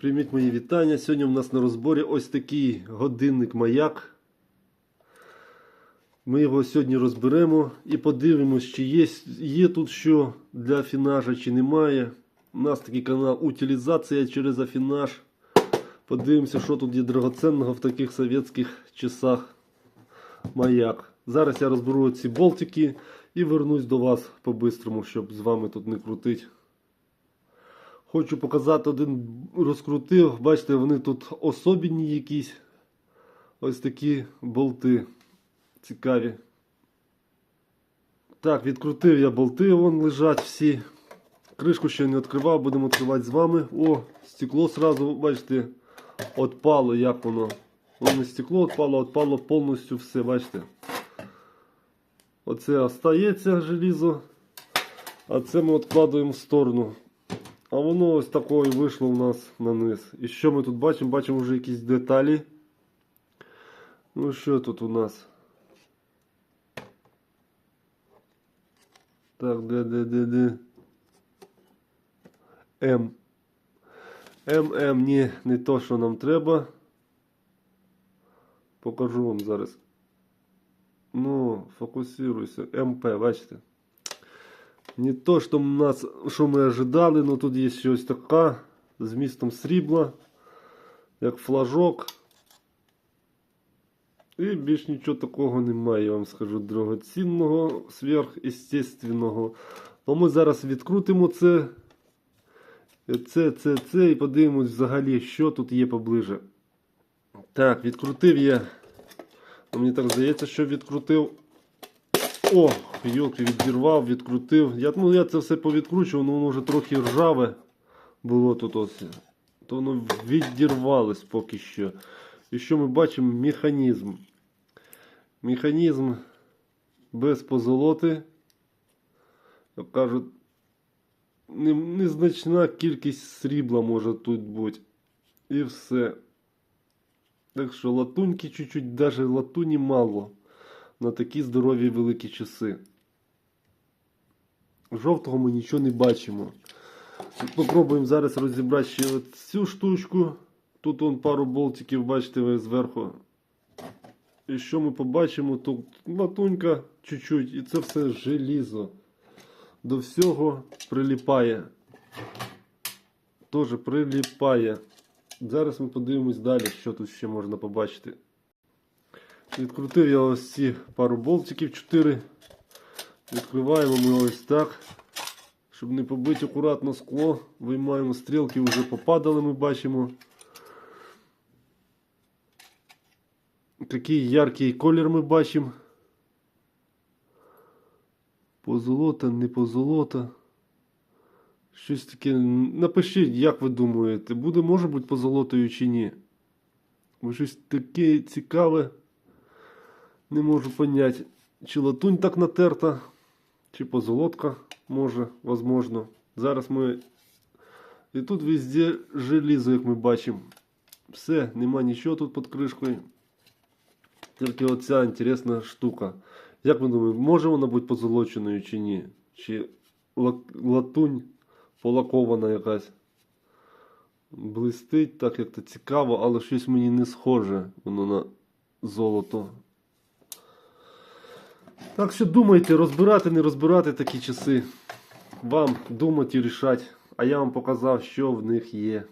Прийміть мої вітання. Сьогодні у нас на розборі ось такий годинник маяк. Ми його сьогодні розберемо і подивимось, чи є, є тут що для афінажа, чи немає. У нас такий канал Утилізація через афінаж. Подивимося, що тут є драгоценного в таких совєтських часах маяк. Зараз я розберу ці болтики і вернусь до вас по-бистрому, щоб з вами тут не крутити. Хочу показати один розкрутив. Бачите, вони тут особенні якісь. Ось такі болти. Цікаві. Так, відкрутив я болти, вон лежать всі. Кришку ще не відкривав, будемо відкривати з вами. О, стекло сразу, бачите, отпало, як воно. Воно стекло відпало, відпало повністю все, бачите. Оце остається желізо, а це ми відкладуємо в сторону. А воно ось такою вийшло у нас на низ. І що ми тут бачимо? Бачимо вже якісь деталі. Ну що тут у нас? Так, де, де, де, де? М. М, М, ні, не то, що нам треба. Покажу вам зараз. Ну, фокусируйся. МП, бачите? Не то, що, нас, що ми ожидали, але тут є щось таке з містом срібла, як флажок. І більш нічого такого немає, я вам скажу, дорогоцінного, сверхъестественного. А ми зараз відкрутимо це, це, це, це і подивимось взагалі, що тут є поближе. Так, відкрутив я. Ну, Мені так здається, що відкрутив. О, йолки, відірвав, відкрутив. Я, ну, я це все повідкручував, але воно вже трохи ржаве було тут ось. То воно відірвалось поки що. І що ми бачимо? Механізм. Механізм без позолоти. Як кажуть, незначна кількість срібла може тут бути. І все. Так що латуньки чуть-чуть, даже латуні мало на такі здорові великі часи. Жовтого ми нічого не бачимо. Попробуємо зараз розібрати ще цю штучку. Тут вон пару болтиків, бачите, ви зверху. І що ми побачимо? Тут латунька чуть-чуть, і це все желізо. До всього приліпає. Теж приліпає. Зараз ми подивимось далі, що тут ще можна побачити. Відкрутив я ось ці пару болтиків 4. Відкриваємо ми ось так. Щоб не побити акуратно скло, виймаємо стрілки, вже попадали, ми бачимо. Такий яркий колір ми бачимо. Позолота, не позолота. Щось таке. Напишіть, як ви думаєте, буде може бути позолотою чи ні? Бо щось таке цікаве. Не можу поняти, чи латунь так натерта, чи позолотка може, возможно. Зараз ми. І тут везде желізо, як ми бачимо. Все, нема нічого тут під кришкою. Тільки оця інтересна штука. Як ми думаємо, може вона бути позолоченою чи ні? Чи латунь полакована якась? Блистить так, як то цікаво, але щось мені не схоже воно на золото. Так що думайте, розбирати, не розбирати такі часи. Вам думати і рішати. А я вам показав, що в них є.